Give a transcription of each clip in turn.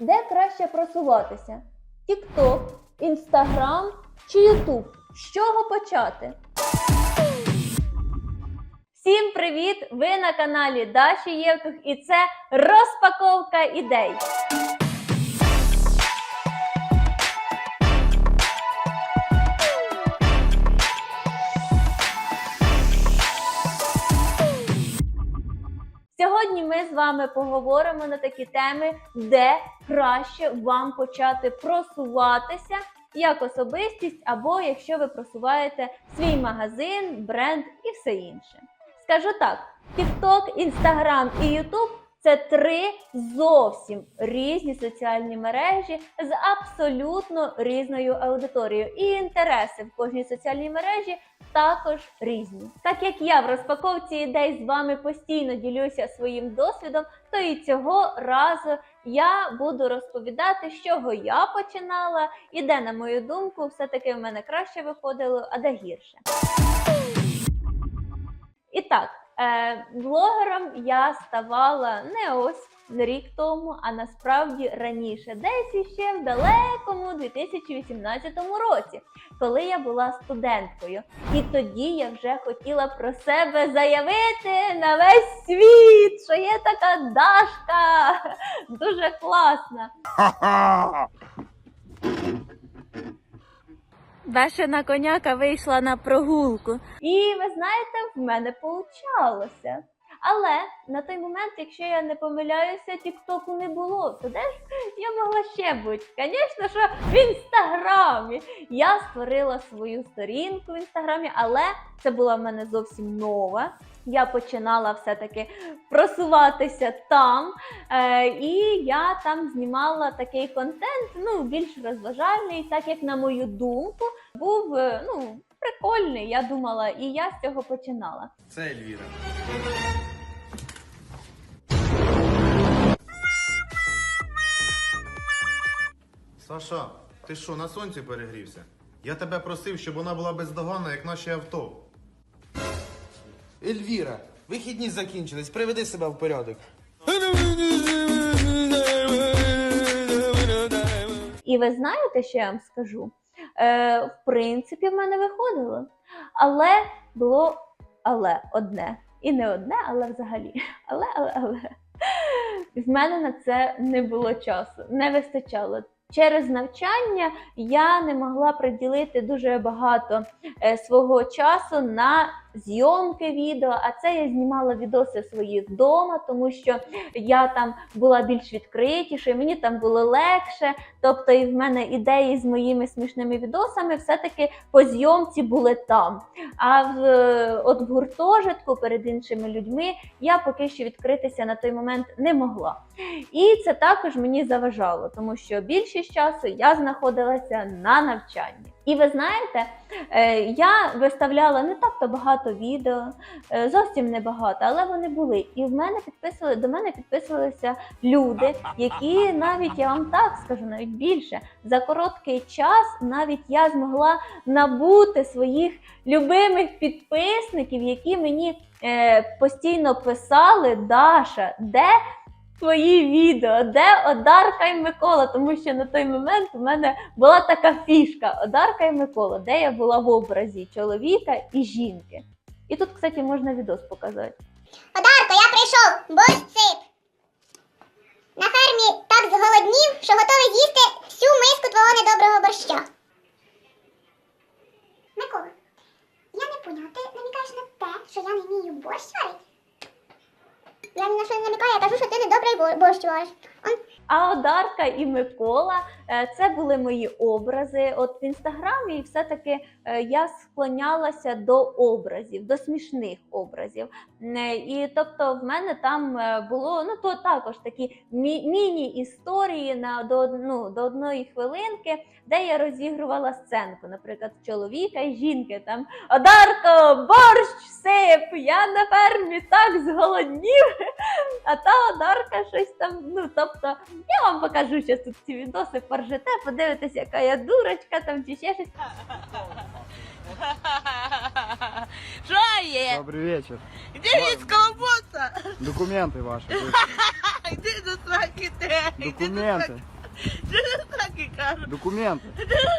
Де краще просуватися? TikTok, Instagram чи YouTube? З чого почати? Всім привіт! Ви на каналі Даші Євтух і це розпаковка ідей. Сьогодні ми з вами поговоримо на такі теми, де краще вам почати просуватися як особистість, або якщо ви просуваєте свій магазин, бренд і все інше. Скажу так: TikTok, Instagram і YouTube це три зовсім різні соціальні мережі з абсолютно різною аудиторією. І інтереси в кожній соціальній мережі також різні. Так як я в розпаковці ідей з вами постійно ділюся своїм досвідом, то і цього разу я буду розповідати, з чого я починала, і де, на мою думку, все-таки в мене краще виходило, а де гірше. І так, е, блогером я ставала не ось рік тому, а насправді раніше, десь іще в далекому 2018 році, коли я була студенткою. І тоді я вже хотіла про себе заявити на весь світ, що є така Дашка, дуже класна. Дашина коняка вийшла на прогулку. І ви знаєте, в мене получалося. Але на той момент, якщо я не помиляюся, тіктоку не було. То де ж я могла ще бути? Звісно, що в інстаграмі. Я створила свою сторінку в інстаграмі, але це була в мене зовсім нова. Я починала все-таки просуватися там, е, і я там знімала такий контент, ну більш розважальний, так як на мою думку, був е, ну прикольний. Я думала, і я з цього починала. Це Ельвіра. Саша, ти що, на сонці перегрівся? Я тебе просив, щоб вона була бездоганна, як наші авто. Ельвіра, вихідні закінчились, приведи себе в порядок. І ви знаєте, що я вам скажу? Е, в принципі, в мене виходило. Але було але одне. І не одне, але взагалі. Але, але, але. В мене на це не було часу, не вистачало. Через навчання я не могла приділити дуже багато е, свого часу на зйомки відео, а це я знімала відоси свої вдома, тому що я там була більш відкритішою, мені там було легше. Тобто, і в мене ідеї з моїми смішними відосами все-таки по зйомці були там. А в е, от в гуртожитку перед іншими людьми я поки що відкритися на той момент не могла. І це також мені заважало, тому що більшість часу я знаходилася на навчанні. І ви знаєте, е, я виставляла не так то багато відео, е, зовсім не багато, але вони були. І в мене підписували до мене підписувалися люди, які навіть я вам так скажу, навіть більше за короткий час навіть я змогла набути своїх любимих підписників, які мені е, постійно писали: Даша, де твої відео, де Одарка і Микола? Тому що на той момент у мене була така фішка Одарка і Микола, де я була в образі чоловіка і жінки. І тут, кстати, можна відос показати. Одарко, я прийшов, борщ сип. На фермі так зголоднів, що готовий з'їсти всю миску твого недоброго борща. Микола, я не поняла, ти намікаєш на те, що я не вмію борщ варити? Я ні на що не намікаю, я кажу, що ти недобрий бор- борщ вариш. А Одарка і Микола е, це були мої образи. От в інстаграмі все-таки е, я склонялася до образів, до смішних образів. Е, І тобто в мене там було ну то також такі міні-історії на до, ну, до одної хвилинки, де я розігрувала сценку, наприклад, чоловіка і жінки. Там Одарко, борщ сип! Я на фермі так зголоднів. А та Одарка щось там, ну тобто. Я вам покажу зараз тут ці відоси, поржете, подивитесь, яка я дурочка там чи ще щось. Що є? Добрый вечер. Де від колобоса? Документы ваши. Де до сраки те? Документи. Так і кажу. Документи.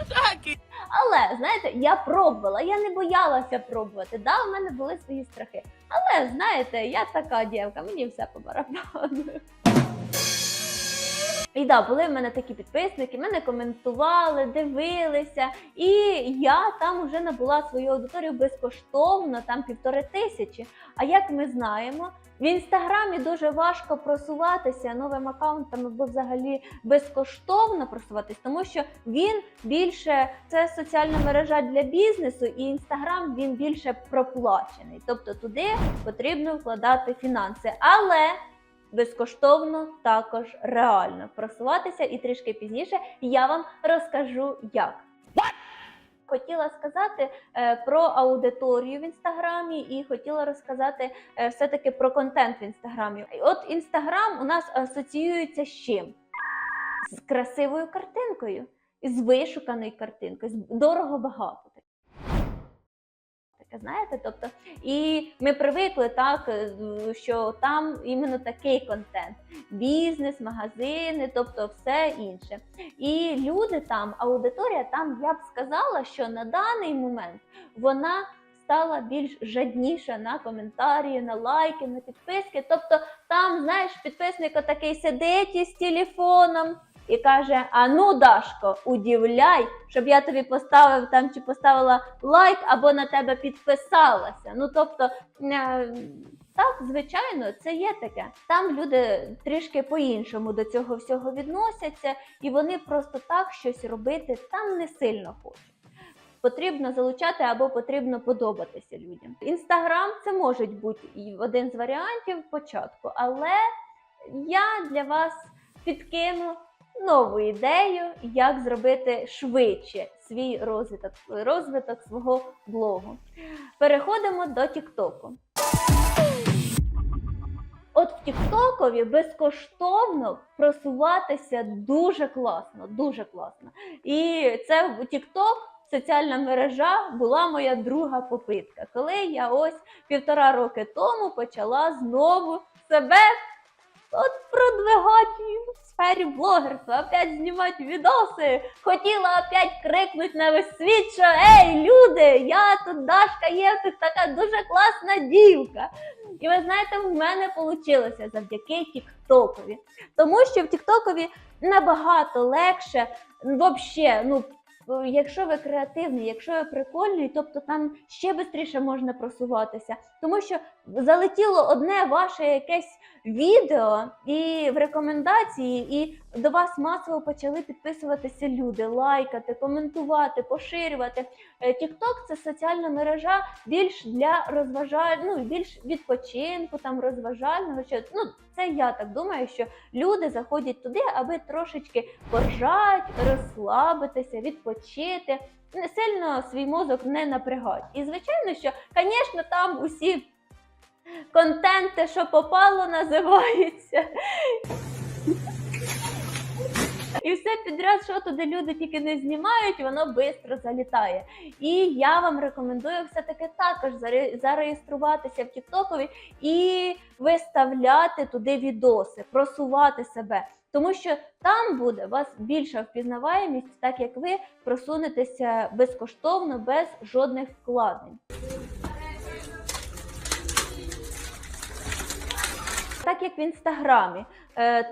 Так і. Але знаєте, я пробувала, я не боялася пробувати. Да, у мене були свої страхи. Але знаєте, я така дівка, мені все по барабану. І да, були в мене такі підписники, мене коментували, дивилися, і я там вже набула свою аудиторію безкоштовно, там півтори тисячі. А як ми знаємо, в інстаграмі дуже важко просуватися новим аккаунтом або взагалі безкоштовно просуватись, тому що він більше це соціальна мережа для бізнесу, і інстаграм він більше проплачений. Тобто туди потрібно вкладати фінанси. Але безкоштовно також реально просуватися, і трішки пізніше я вам розкажу як. Хотіла сказати е, про аудиторію в інстаграмі і хотіла розказати е, все-таки про контент в інстаграмі. От інстаграм у нас асоціюється з чим? З красивою картинкою, з вишуканою картинкою, з дорого багато. Таке, знаєте, тобто, і ми привикли так, е, що там іменно такий контент: бізнес, магазини, тобто все інше. І люди там, аудиторія там, я б сказала, що на даний момент вона стала більш жадніша на коментарі, на лайки, на підписки. Тобто там, знаєш, підписник такий сидить із телефоном. І каже: А ну, Дашко, удивляй, щоб я тобі поставив там чи поставила лайк або на тебе підписалася. Ну тобто, е, так, звичайно, це є таке. Там люди трішки по-іншому до цього всього відносяться, і вони просто так щось робити там не сильно хочуть. Потрібно залучати або потрібно подобатися людям. Інстаграм це може бути один з варіантів початку, але я для вас підкину нову ідею, як зробити швидше свій розвиток, розвиток свого блогу. Переходимо до Тіктоку. От в Тіктокові безкоштовно просуватися дуже класно, дуже класно. І це Тікток, соціальна мережа, була моя друга попитка, коли я ось півтора роки тому почала знову себе от продвигати в сфері блогерства, опять знімати відоси. Хотіла опять крикнути на весь світ, що ей, люди, я тут Дашка Євтух, така дуже класна дівка. І ви знаєте, в мене вийшло завдяки Тіктокові. Тому що в Тіктокові набагато легше, взагалі, ну. Якщо ви креативний, якщо ви прикольний, тобто там ще швидше можна просуватися, тому що залетіло одне ваше якесь відео і в рекомендації, і до вас масово почали підписуватися люди, лайкати, коментувати, поширювати. Тікток це соціальна мережа більш для розважаль... ну, більш відпочинку, там розважального. Що... Ну, це я так думаю, що люди заходять туди, аби трошечки поржати, розслабитися, відпочити. Не сильно свій мозок не напрягати. І звичайно, що, звісно, там усі контенти, що попало, називаються. І все підряд, що туди люди тільки не знімають, воно швидко залітає. І я вам рекомендую все-таки також заре- зареєструватися в Тіктокові і виставляти туди відоси, просувати себе. Тому що там буде вас більша впізнаваємість, так як ви просунетеся безкоштовно, без жодних вкладень. Так як в інстаграмі,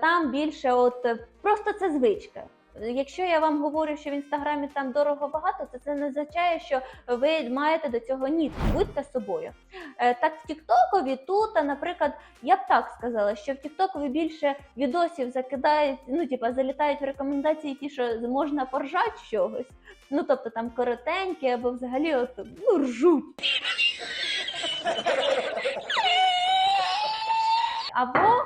там більше, от е, просто це звичка. Якщо я вам говорю, що в інстаграмі там дорого багато, то це не означає, що ви маєте до цього ні. Будьте собою. Е, Так в Тіктокові тут, наприклад, я б так сказала, що в Тіктокові більше відосів закидають, ну типа залітають в рекомендації ті, що можна поржати чогось. Ну тобто там коротенькі або взагалі от, ну, ржуть. Або,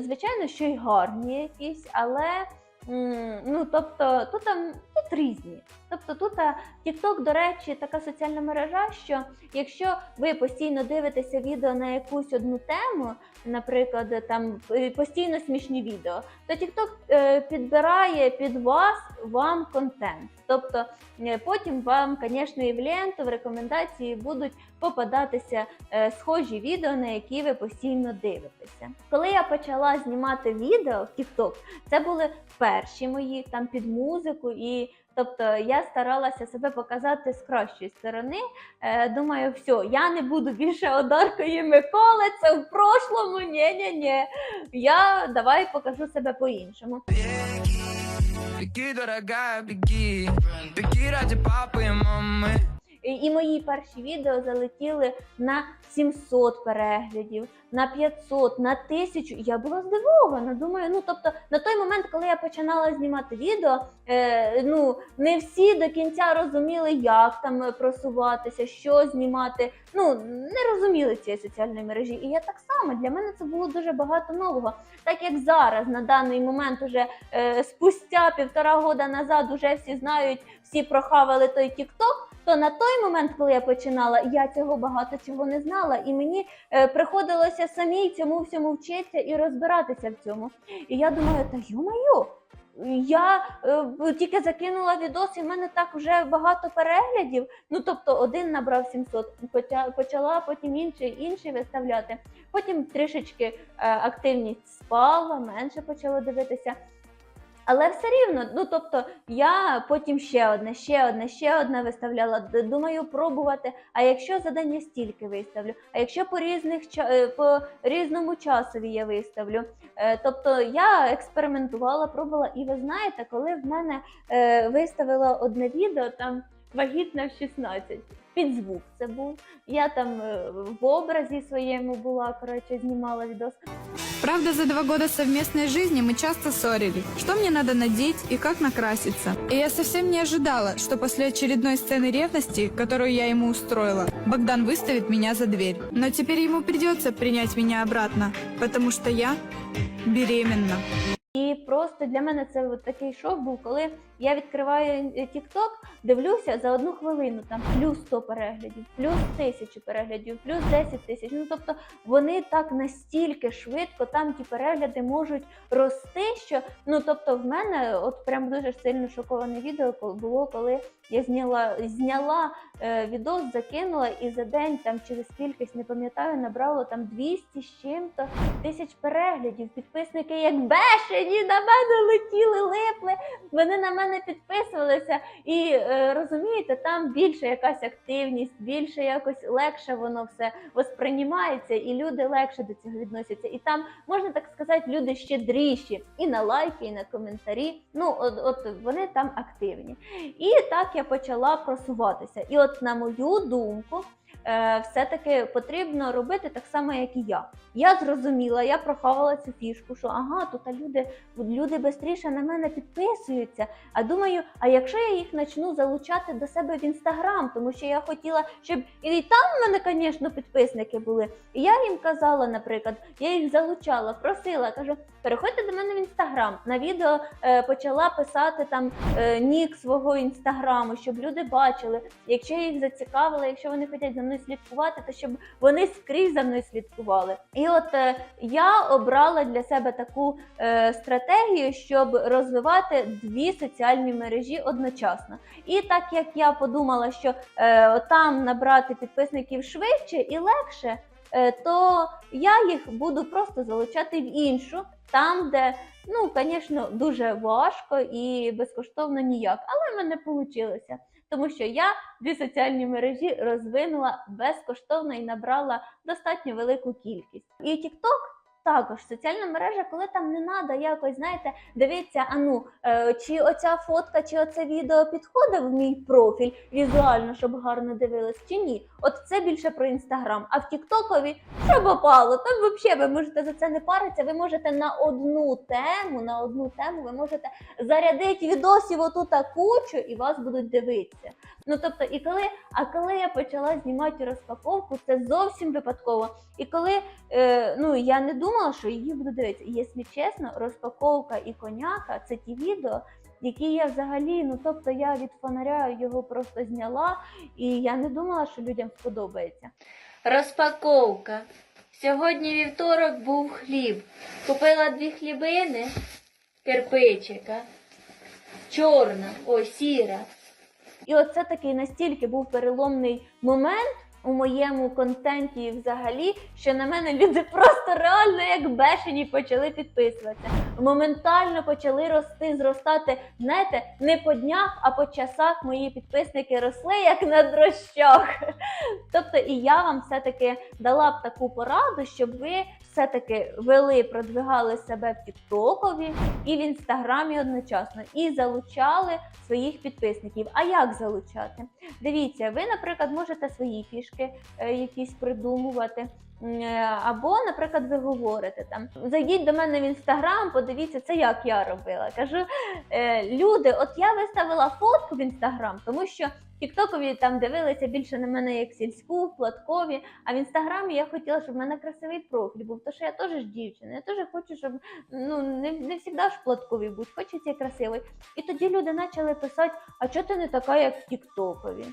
звичайно, що й гарні якісь, але ну тобто тут там тут різні. Тобто тут а, TikTok, до речі, така соціальна мережа, що якщо ви постійно дивитеся відео на якусь одну тему, наприклад, там е, постійно смішні відео, то TikTok е, підбирає під вас вам контент. Тобто е, потім вам, звісно, і в ленту, в рекомендації будуть попадатися е, схожі відео, на які ви постійно дивитеся. Коли я почала знімати відео в TikTok, це були перші мої там під музику і. Тобто я старалася себе показати з кращої сторони. Е, думаю, все, я не буду більше одаркою Миколи, це в прошлому. Ні, ні, ні. Я давай покажу себе по-іншому. Беги, дорога, беги Беги ради папи і мамы І, мої перші відео залетіли на 700 переглядів, на 500, на 1000. Я була здивована. Думаю, ну тобто на той момент, коли я починала знімати відео, е, ну не всі до кінця розуміли, як там просуватися, що знімати. Ну не розуміли цієї соціальної мережі. І я так само для мене це було дуже багато нового. Так як зараз на даний момент, уже е, спустя півтора года назад, уже всі знають, всі прохавали той TikTok, то на той момент, коли я починала, я цього багато чого не знала, і мені е, приходилося самій цьому всьому вчитися і розбиратися в цьому. І я думаю, та ю-маю, я е, тільки закинула відос, і в мене так вже багато переглядів. Ну тобто один набрав 700, почала потім інший, інший виставляти. Потім трішечки е, активність спала, менше почало дивитися. Але все рівно, ну тобто, я потім ще одне, ще одне, ще одне виставляла. Думаю, пробувати. А якщо за день я стільки виставлю, а якщо по різних е, по різному часові я виставлю. Е, Тобто я експериментувала, пробувала, і ви знаєте, коли в мене е, виставила одне відео, там вагітна в 16 Під звук це був. Я там е, в образі своєму була, коротше, знімала відос. Правда, за два года совместной жизни мы часто ссорились. Что мне надо надеть и как накраситься? И я совсем не ожидала, что после очередной сцены ревности, которую я ему устроила, Богдан выставит меня за дверь. Но теперь ему придется принять меня обратно, потому что я беременна. І просто для мене це от такий шок був, коли я відкриваю TikTok, дивлюся за одну хвилину, там плюс 100 переглядів, плюс 1000 переглядів, плюс 10 тисяч. Ну тобто вони так настільки швидко там ті перегляди можуть рости, що ну тобто в мене от прям дуже сильно шоковане відео було, коли я зняла зняла е, відос, закинула і за день там через кількість не пам'ятаю, набрало там 200 з чим-то тисяч переглядів. Підписники як бешені на мене летіли, липли. Вони на мене підписувалися. І е, розумієте, там більше якась активність, більше якось легше воно все восприймається, і люди легше до цього відносяться. І там можна так сказати, люди щедріші і на лайки, і на коментарі. Ну, от, от вони там активні. І так я почала просуватися. І от на мою думку. Е, Все-таки потрібно робити так само, як і я. Я зрозуміла, я прохавала цю фішку, що ага, тут люди, люди швидше на мене підписуються. А думаю, а якщо я їх почну залучати до себе в інстаграм, тому що я хотіла, щоб і там в мене, звісно, підписники були. І я їм казала, наприклад, я їх залучала, просила, кажу, переходьте до мене в інстаграм. На відео е, почала писати там е, нік свого інстаграму, щоб люди бачили. Якщо їх зацікавило, якщо вони хочуть за мною слідкувати, то щоб вони скрізь за мною слідкували. І от е, я обрала для себе таку е, стратегію, щоб розвивати дві соціальні мережі одночасно. І так як я подумала, що е, там набрати підписників швидше і легше, е, то я їх буду просто залучати в іншу, там, де ну, звісно, дуже важко і безкоштовно ніяк. Але в мене вийшло. Тому що я дві соціальні мережі розвинула безкоштовно і набрала достатньо велику кількість. І TikTok також соціальна мережа, коли там не треба якось, знаєте, дивитися, а ну, е, чи оця фотка, чи оце відео підходить в мій профіль візуально, щоб гарно дивились, чи ні. От це більше про інстаграм. А в Тіктокові що попало? Там взагалі ви можете за це не паритися, ви можете на одну тему, на одну тему ви можете зарядити відосів оту та кучу і вас будуть дивитися. Ну тобто, і коли, а коли я почала знімати розпаковку, це зовсім випадково. І коли е, ну я не думала, що її буду дивитися. І, якщо чесно, розпаковка і коняка це ті відео, які я взагалі, ну тобто я від фонаря його просто зняла, і я не думала, що людям сподобається. Розпаковка. Сьогодні вівторок був хліб. Купила дві хлібини, кирпичика, чорна, ой, сіра. І оце такий настільки був переломний момент у моєму контенті взагалі, що на мене люди просто реально як бешені почали підписуватися. Моментально почали рости, зростати. Знаєте, не по днях, а по часах мої підписники росли як на дрощах. Тобто, і я вам все-таки дала б таку пораду, щоб ви все-таки вели, продвигали себе в Тіктокові і в інстаграмі одночасно, і залучали своїх підписників. А як залучати? Дивіться, ви, наприклад, можете свої фішки е, якісь придумувати. Е, Або, наприклад, ви говорите там: зайдіть до мене в інстаграм, подивіться, це як я робила. Кажу, е, люди, от я виставила фотку в інстаграм, тому що Тіктокові там дивилися більше на мене як сільську, платкові. А в інстаграмі я хотіла, щоб в мене красивий профіль був, тому що я теж ж дівчина, я теж хочу, щоб ну не, не завжди ж платкові бути, хочеться красивий. І тоді люди почали писати, а чого ти не така, як в Тіктокові?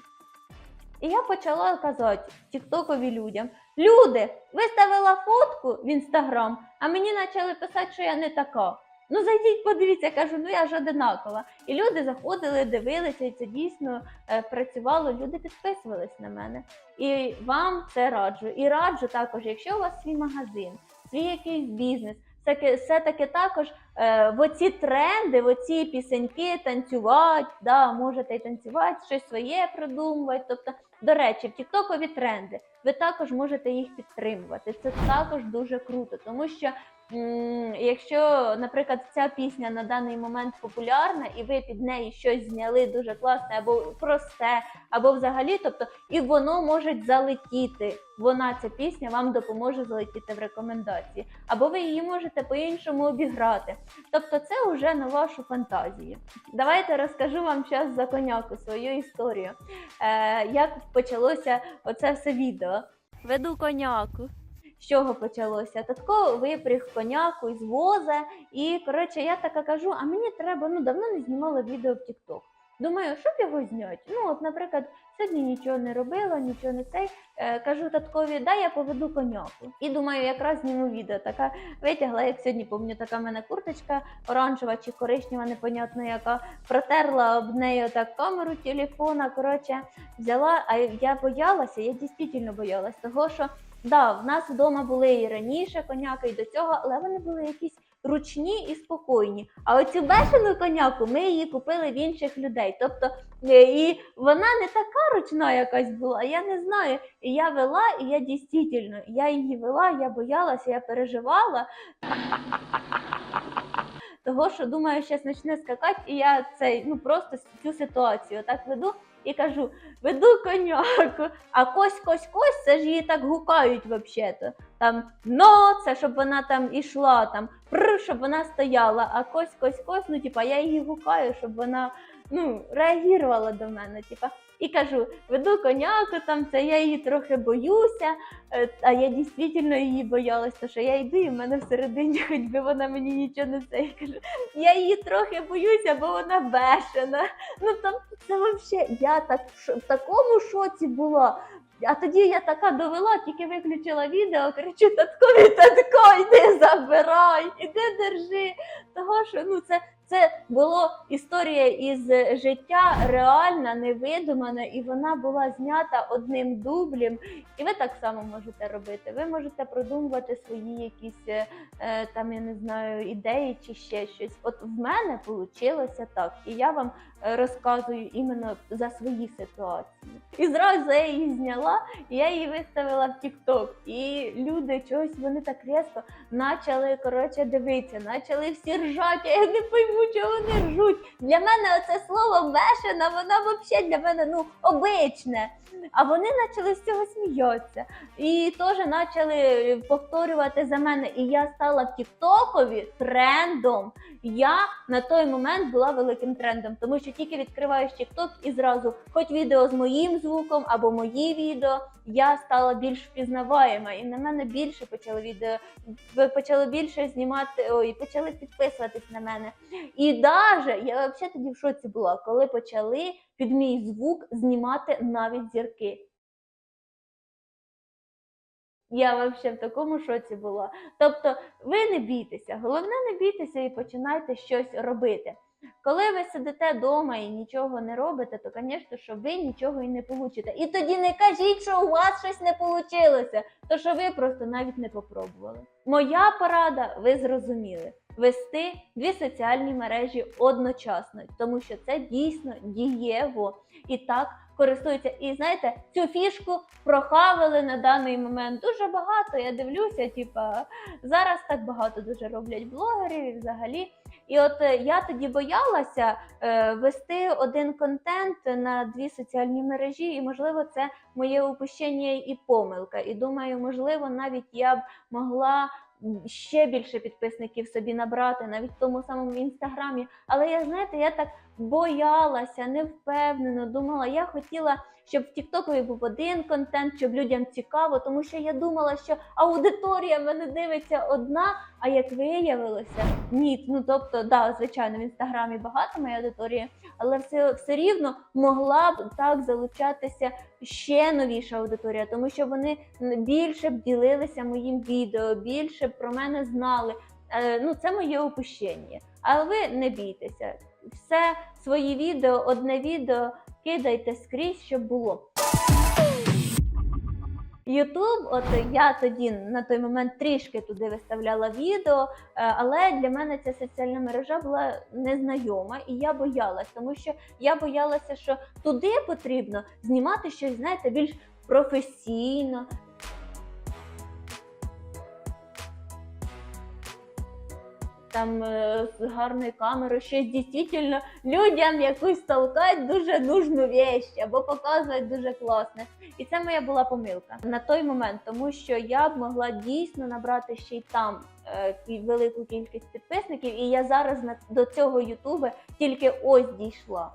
І я почала казати Тіктокові людям: люди, виставила фотку в інстаграм, а мені почали писати, що я не така. Ну зайдіть, подивіться, я кажу, ну я ж одинакова. І люди заходили, дивилися, і це дійсно е, працювало. Люди підписувались на мене. І вам це раджу. І раджу також, якщо у вас свій магазин, свій якийсь бізнес, все-таки, також е, в оці тренди, в оці пісеньки танцювати, да, можете і танцювати, щось своє придумувати. Тобто, до речі, в Тіктокові тренди, ви також можете їх підтримувати. Це також дуже круто, тому що. Якщо, наприклад, ця пісня на даний момент популярна, і ви під неї щось зняли дуже класне або просте, або взагалі, тобто, і воно може залетіти. Вона ця пісня вам допоможе залетіти в рекомендації, або ви її можете по-іншому обіграти. Тобто, це вже на вашу фантазію. Давайте розкажу вам зараз за коняку свою історію. Е, як почалося оце все відео. Веду коняку. З чого почалося? Татко випріг коняку із воза, і коротше, я така кажу: а мені треба, ну давно не знімала відео в TikTok. Думаю, щоб його зняти? Ну, от, наприклад, сьогодні нічого не робила, нічого не цей. Е, кажу таткові, дай я поведу коняку. І думаю, якраз зніму відео. Така витягла, як сьогодні пам'ятаю, така в мене курточка оранжева чи коричнева, непонятно яка. Протерла об неї так камеру телефона. Коротше, взяла, а я боялася, я дійсно боялась, того що да, в нас вдома були і раніше коняки, і до цього, але вони були якісь ручні і спокійні. А оцю бешену коняку ми її купили в інших людей. Тобто, е, і вона не така ручна якась була, я не знаю. І я вела, і я дійсно, я її вела, я боялася, я переживала. Того, що думаю, зараз почне скакати, і я цей, ну просто цю ситуацію так веду і кажу: веду коняку, а кось, кось, кось, це ж її так гукають взагалі-то. Там но, це щоб вона там ішла, там пр, щоб вона стояла, а кось, кось, кось, ну типа я її гукаю, щоб вона ну, реагувала до мене. Типа. І кажу, веду коняку, там це я її трохи боюся, е, а я дійсно її боялась, тому що я йду і в мене всередині, хоч би вона мені нічого не це. Я кажу, я її трохи боюся, бо вона бешена. Ну там це взагалі, я так в такому шоці була. А тоді я така довела, тільки виключила відео, кричу таткові, татко, йди забирай, іди держи. Того що ну це, це була історія із життя реальна, невидумана, і вона була знята одним дублем. І ви так само можете робити. Ви можете продумувати свої якісь е, е, там, я не знаю, ідеї чи ще щось. От в мене вийшло так, і я вам е, розказую іменно за свої ситуації. І зразу я її зняла, і я її виставила в TikTok. І люди чогось вони так різко почали коротше дивитися, почали всі ржати. Я не пойму, чого вони ржуть. Для мене оце слово бешена, вона взагалі для мене ну обичне. А вони почали з цього сміятися. І теж почали повторювати за мене. І я стала в Тіктокові трендом. Я на той момент була великим трендом, тому що тільки відкриваєш TikTok і зразу, хоч відео з моїм звуком або мої відео, я стала більш впізнаваєма. І на мене більше почали відео, почали більше знімати, ой, почали підписуватись на мене. І даже я взагалі тоді в шоці була, коли почали під мій звук знімати навіть зірки. Я взагалі в такому шоці була. Тобто, ви не бійтеся, головне не бійтеся і починайте щось робити. Коли ви сидите вдома і нічого не робите, то, звісно, що ви нічого і не получите. І тоді не кажіть, що у вас щось не вийшло, то що ви просто навіть не попробували. Моя порада, ви зрозуміли, вести дві соціальні мережі одночасно, тому що це дійсно дієво і так користуються. І знаєте, цю фішку прохавили на даний момент дуже багато. Я дивлюся, типа зараз так багато дуже роблять блогерів і взагалі. І от е, я тоді боялася е, вести один контент на дві соціальні мережі, і можливо, це моє упущення і помилка. І думаю, можливо, навіть я б могла ще більше підписників собі набрати, навіть в тому самому інстаграмі. Але я знаєте, я так боялася, не впевнено, думала, я хотіла. Щоб в Тіктокові був один контент, щоб людям цікаво, тому що я думала, що аудиторія мене дивиться одна, а як виявилося, ні. Ну тобто, да, звичайно, в інстаграмі багато моєї аудиторії, але все, все рівно могла б так залучатися ще новіша аудиторія, тому що вони більше б ділилися моїм відео, більше б про мене знали. Е, ну, це моє опущення. Але ви не бійтеся. Все свої відео, одне відео кидайте скрізь, щоб було. Ютуб, от я тоді на той момент трішки туди виставляла відео, е, але для мене ця соціальна мережа була незнайома, і я боялась, тому що я боялася, що туди потрібно знімати щось, знаєте, більш професійно. Там е, з гарною камерою щось дійсно людям якусь толкать дуже нужну вещь або показують дуже класне. І це моя була помилка на той момент, тому що я б могла дійсно набрати ще й там е, велику кількість підписників, і я зараз на, до цього Ютуба тільки ось дійшла.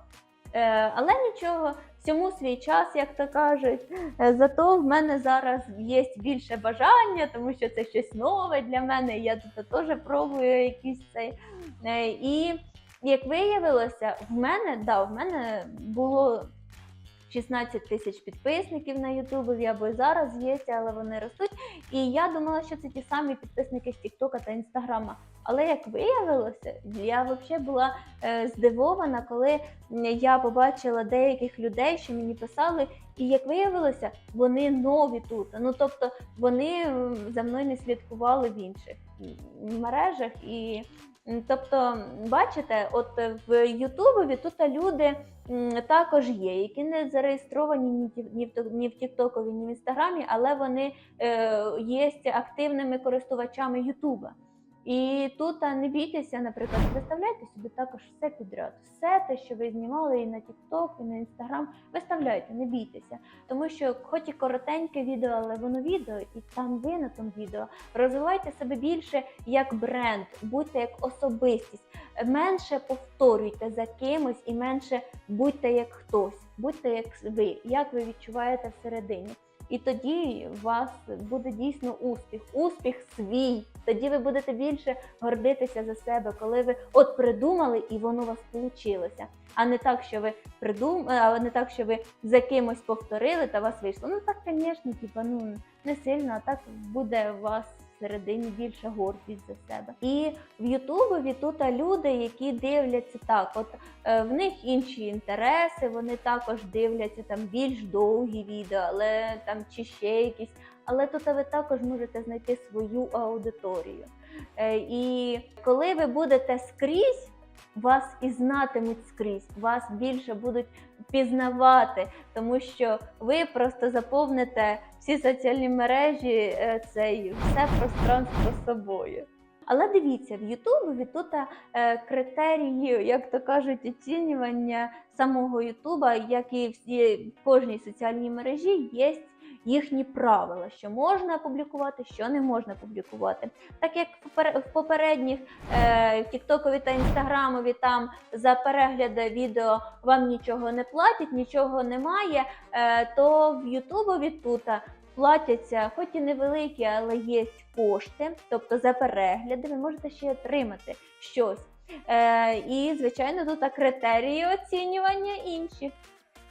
Е, але нічого, всьому свій час, як то кажуть. Е, Зато в мене зараз є більше бажання, тому що це щось нове для мене. Я тут теж пробую якийсь цей. Е, І як виявилося, в мене да, в мене було 16 тисяч підписників на Ютубі, або зараз є, але вони ростуть. І я думала, що це ті самі підписники з Тіктока та Інстаграма. Але як виявилося, я взагалі була е, здивована, коли я побачила деяких людей, що мені писали, і як виявилося, вони нові тут. Ну тобто вони за мною не слідкували в інших мережах. І тобто, бачите, от в Ютубові тут люди також є, які не зареєстровані ні в Тіктокові, ні в Інстаграмі, але вони е, є активними користувачами Ютуба. І тут а, не бійтеся, наприклад, виставляйте собі також все підряд. Все те, що ви знімали і на TikTok, і на Instagram, виставляйте, не бійтеся. Тому що, хоч і коротеньке відео, але воно відео, і там ви на тому відео. Розвивайте себе більше як бренд, будьте як особистість, менше повторюйте за кимось і менше будьте як хтось, будьте як ви, як ви відчуваєте всередині. І тоді у вас буде дійсно успіх, успіх свій. Тоді ви будете більше гордитися за себе, коли ви от придумали і воно у вас вийшло. А не так, що ви придум... а не так, що ви за кимось повторили та у вас вийшло. Ну так, звісно, типа, ну не сильно, а так буде у вас всередині більша гордість за себе. І в Ютубові тут люди, які дивляться так, от е, в них інші інтереси, вони також дивляться там більш довгі відео, але там чи ще якісь. Але тут ви також можете знайти свою аудиторію. Е, І коли ви будете скрізь, вас і знатимуть скрізь, вас більше будуть пізнавати, тому що ви просто заповните всі соціальні мережі, е, цей все пространство собою. Але дивіться, в Ютубі тут е, критерії, як то кажуть, оцінювання самого Ютуба, як і всі в кожній соціальній мережі, є їхні правила, що можна публікувати, що не можна публікувати. Так як в попередніх е, Тіктокові та Інстаграмові там за перегляди відео вам нічого не платять, нічого немає, е, то в Ютубові тут платяться, хоч і невеликі, але є кошти, тобто за перегляди ви можете ще отримати щось. Е, і, звичайно, тут критерії оцінювання інші.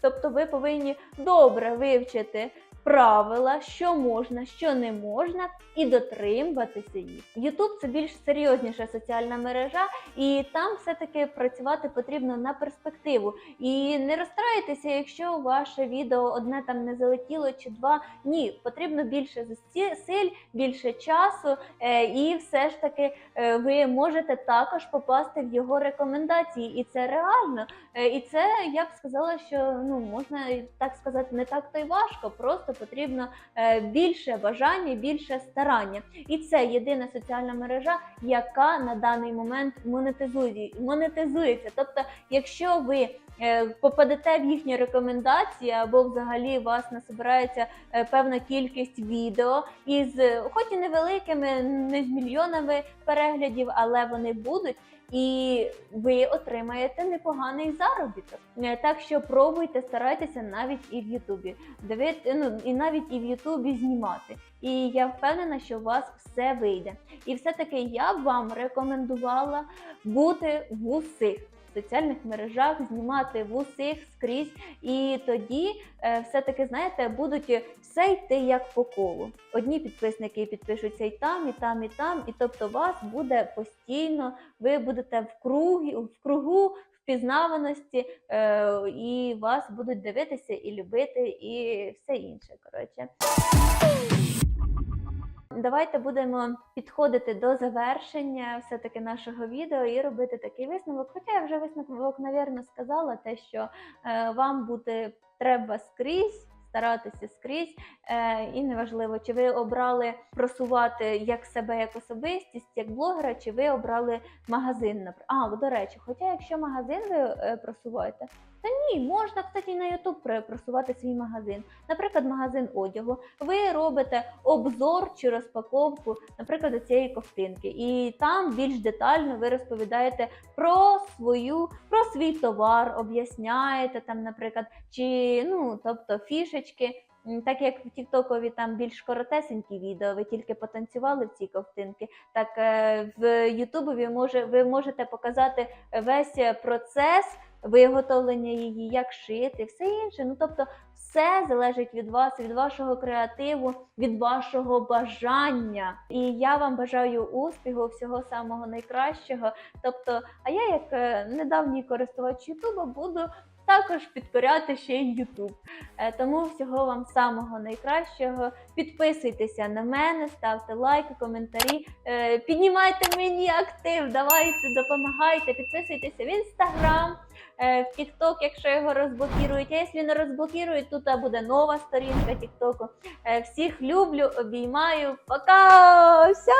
Тобто ви повинні добре вивчити правила, що можна, що не можна, і дотримуватися їх. YouTube – це більш серйозніша соціальна мережа, і там все-таки працювати потрібно на перспективу. І не розстраюйтеся, якщо ваше відео одне там не залетіло чи два. Ні, потрібно більше зусиль, більше часу, е, і все ж таки е, ви можете також попасти в його рекомендації, і це реально. Е, І це я б сказала, що ну можна так сказати, не так то й важко, просто потрібно е, більше бажання, більше старання. І це єдина соціальна мережа, яка на даний момент монетизує, монетизується. Тобто, якщо ви е, попадете в їхні рекомендації, або взагалі у вас насобирається е, певна кількість відео із, хоч і невеликими, не з мільйонами переглядів, але вони будуть. І ви отримаєте непоганий заробіток. Е, Так що пробуйте, старайтеся навіть і в Ютубі. Дивити, ну і навіть і в Ютубі знімати. І я впевнена, що у вас все вийде. І все-таки я б вам рекомендувала бути в усіх соціальних мережах, знімати в усіх скрізь. І тоді е, все-таки, знаєте, будуть все йти як по колу. Одні підписники підпишуться і там, і там, і там, і тобто вас буде постійно, ви будете в кругі, в кругу впізнаваності, е, і вас будуть дивитися і любити, і все інше. Коротше. Давайте будемо підходити до завершення все-таки нашого відео і робити такий висновок. Хоча я вже висновок, навірно, сказала, те, що е, вам бути треба скрізь. Старатися скрізь, е, і неважливо, чи ви обрали просувати як себе як особистість, як блогера, чи ви обрали магазин. А, до речі, хоча якщо магазин ви е, просуваєте, то ні, можна, кстати, на YouTube просувати свій магазин. Наприклад, магазин одягу. Ви робите обзор чи розпаковку, наприклад, цієї ковтинки, і там більш детально ви розповідаєте про свою, про свій товар, об'ясняєте там, наприклад, чи ну, тобто фішечки. Так як в Тіктокові там більш коротесенькі відео, ви тільки потанцювали в ці ковтинки, так е, в Ютубові може ви можете показати весь процес виготовлення її, як шити, все інше. Ну тобто, все залежить від вас, від вашого креативу, від вашого бажання. І я вам бажаю успіху, всього самого найкращого. Тобто, а я, як е, недавній користувач Ютуба, буду. Також підкоряти ще й Ютуб. Е, Тому всього вам самого найкращого. Підписуйтеся на мене, ставте лайки, коментарі, е, піднімайте мені актив, давайте, допомагайте, підписуйтеся в інстаграм, Е, в TikTok, якщо його розблокірують. А якщо не розблокірують, тут буде нова сторінка TikTok. Е, всіх люблю, обіймаю. Пока! Все!